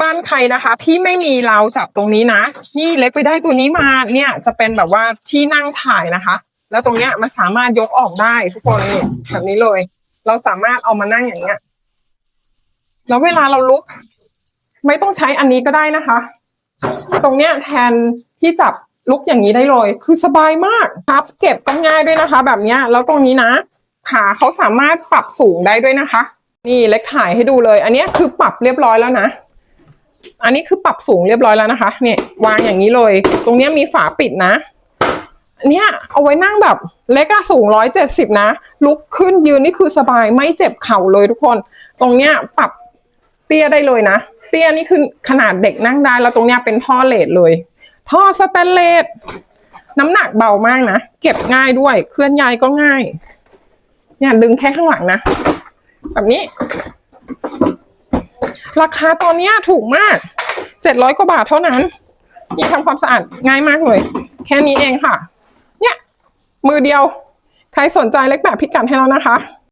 บ้านใครนะคะ ที่ไม่มีเราวจับตรงนี้นะนี่เล็กไปได้ตัวนี้มาเนี่ยจะเป็นแบบว่าที่นั่งถ่ายนะคะ แล้วตรงเนี้ยมันสามารถยกออกได้ทุกคนนี่แบบนี้เลย เราสามารถเอามานั่งอย่างเงี้ยแล้วเวลาเราลุก ไม่ต้องใช้อันนี้ก็ได้นะคะ ตรงเนี้ยแทนที่จับลุกอย่างนี้ได้เลย คือสบายมากครับ เก็บก็ง่ายด้วยนะคะ แบบเนี้ยแล้วตรงนี้นะ ขาเขาสามารถปรับสูงได้ด้วยนะคะ นี่เล็กถ่ายให้ดูเลย อันเนี้ยคือปรับเรียบร้อยแล้วนะ อันนี้คือปรับสูงเรียบร้อยแล้วนะคะ เนี่ยวางอย่างนี้เลย ตรงเนี้ยมีฝาปิดนะอันเนี้ยเอาไว้นั่งแบบเล็กอะสูงร้อยเจ็ดสิบนะ ลุกขึ้นยืนนี่คือสบายไม่เจ็บเข่าเลยทุกคน ตรงเนี้ยปรับเตี้ยได้เลยนะ เตี้ยนี่คือขนาดเด็กนั่งได้ แล้วตรงเนี้ยเป็นท่อเลดเลย ท่อสแตนเลสน้ำหนักเบามากนะ เก็บง่ายด้วย เคลื่อนย้ายก็ง่าย เนี่ยดึงแค่ข้างหลังนะ แบบนี้ ราคาตอนนี้ถูกมากเจ็ดร้อยกว่าบาทเท่านั้น นี่ทำความสะอาดง่ายมากเลย แค่นี้เองค่ะ เนี่ย มือเดียว ใครสนใจเล็กแบบพิกัดให้แล้วนะคะ